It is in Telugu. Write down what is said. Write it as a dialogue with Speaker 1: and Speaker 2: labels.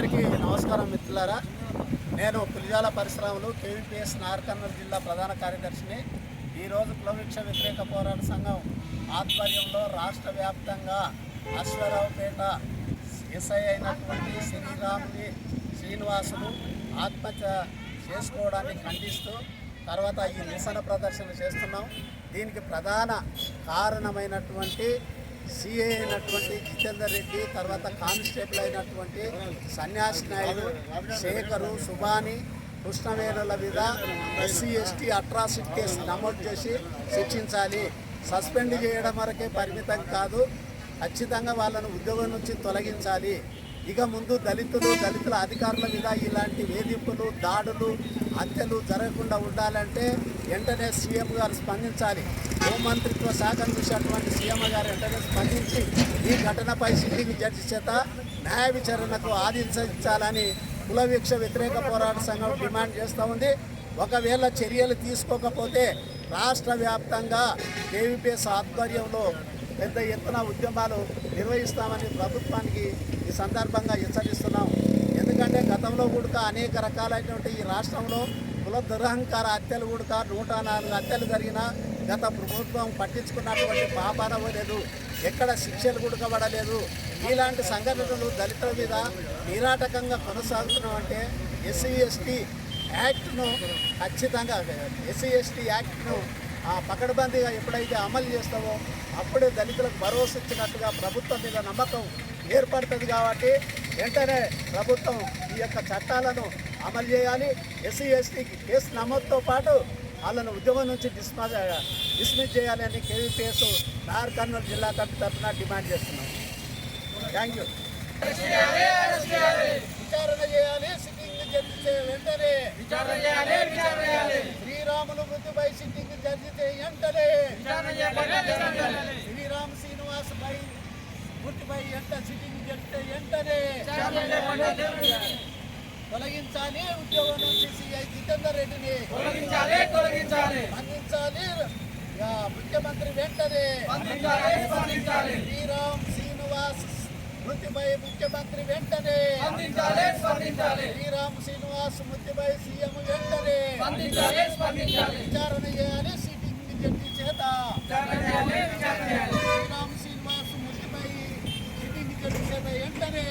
Speaker 1: అందరికీ నమస్కారం మిత్రులారా. నేను పులిజాల పరిశ్రమలు కేవీపీఎస్ నార్కర్నూలు జిల్లా ప్రధాన కార్యదర్శిని. ఈరోజు కులవృక్ష వ్యతిరేక పోరాట సంఘం ఆధ్వర్యంలో రాష్ట్ర వ్యాప్తంగా అశ్వరావుపేట ఎస్ఐ అయినటువంటి శ్రీరాముని శ్రీనివాసులు ఆత్మహత్య చేసుకోవడాన్ని ఖండిస్తూ తర్వాత ఈ నిరసన ప్రదర్శన చేస్తున్నాం. దీనికి ప్రధాన కారణమైనటువంటి సిఏ అయినటువంటి జితేందర్ రెడ్డి తర్వాత కానిస్టేబుల్ అయినటువంటి సన్యాసి నాయుడు శేఖరు సుభాని కృష్ణవేణుల మీద ఎస్సీ ఎస్టీ అట్రాసిటీ కేసు నమోదు చేసి శిక్షించాలి. సస్పెండ్ చేయడం వరకే పరిమితం కాదు. ఖచ్చితంగా వాళ్ళను ఉద్యోగం నుంచి తొలగించాలి. ఇక ముందు దళితులు దళితుల అధికారుల మీద ఇలాంటి వేధింపులు దాడులు హత్యలు జరగకుండా ఉండాలంటే వెంటనే సీఎం గారు స్పందించాలి. హోంమంత్రిత్వ శాఖను చూసేటువంటి సీఎం గారు వెంటనే స్పందించి ఈ ఘటనపై సిట్టింగ్ జడ్జి చేత న్యాయ విచారణకు ఆదేశించాలని కులవీక్ష వ్యతిరేక పోరాట సంఘం డిమాండ్ చేస్తూ ఉంది. ఒకవేళ చర్యలు తీసుకోకపోతే రాష్ట్ర వ్యాప్తంగా కేవీపీఎస్ ఆధ్వర్యంలో పెద్ద ఎత్తున ఉద్యమాలు నిర్వహిస్తామని ప్రభుత్వానికి ఈ సందర్భంగా హెచ్చరిస్తున్నాం. ఎందుకంటే గతంలో కూడా అనేక రకాలైనటువంటి ఈ రాష్ట్రంలో కుల దురహంకార హత్యలు కూడా నూట నాలుగు హత్యలు జరిగిన గత ప్రభుత్వం పట్టించుకున్నటువంటి పాపాన లేదు ఎక్కడ శిక్షలు గుడకబడలేదు ఇలాంటి సంఘటనలు దళితుల మీద నిరాటకంగా కొనసాగుతున్నామంటే ఎస్సీ ఎస్టీ యాక్ట్ను ఖచ్చితంగా ఎస్సీ ఎస్టీ యాక్ట్ను ఆ పకడ్బందీగా ఎప్పుడైతే అమలు చేస్తామో అప్పుడే దళితులకు భరోసా ఇచ్చినట్టుగా ప్రభుత్వం మీద నమ్మకం ఏర్పడుతుంది కాబట్టి వెంటనే ప్రభుత్వం ఈ యొక్క చట్టాలను అమలు చేయాలి. ఎస్సీ ఎస్టీకి కేసు నమోదుతో పాటు వాళ్ళను ఉద్యోగం నుంచి డిస్మాస్ డిస్మిస్ చేయాలని కేవీపీఎస్ నార్ కర్నూలు జిల్లా కమిటీ తరఫున డిమాండ్ చేస్తున్నాం. Thank you. విచారణ చేయాలి సిట్టింగ్ జడ్జి వెంటనే
Speaker 2: విచారణ చేయాలి
Speaker 1: మృతిపై సిట్టింగ్
Speaker 2: విచారణ చేయాలి
Speaker 1: శ్రీరామ్ శ్రీనివాస్ పై మృతిపై ఎంత సిట్టింగ్ చే- వెంటనే తొలగించాలి ఉద్యోగం నుంచి సిఐ జితేందర్ రెడ్డిని.
Speaker 2: తొలగించాలి
Speaker 1: ఇక ముఖ్యమంత్రి వెంటనే. శ్రీరామ్ శ్రీనివాస్ మృతిపై ముఖ్యమంత్రి వెంటనే.
Speaker 2: స్పందించాలి. స్పందించాలి
Speaker 1: శ్రీరామ్ శ్రీనివాస్ మృతిపై సీఎం వెంటనే విచారణ చేయాలి సిట్టింగ్ జడ్జి చేత శ్రీరామ్ శ్రీనివాస్ మృతిపై సిట్టింగ్ జడ్జి చేత వెంటనే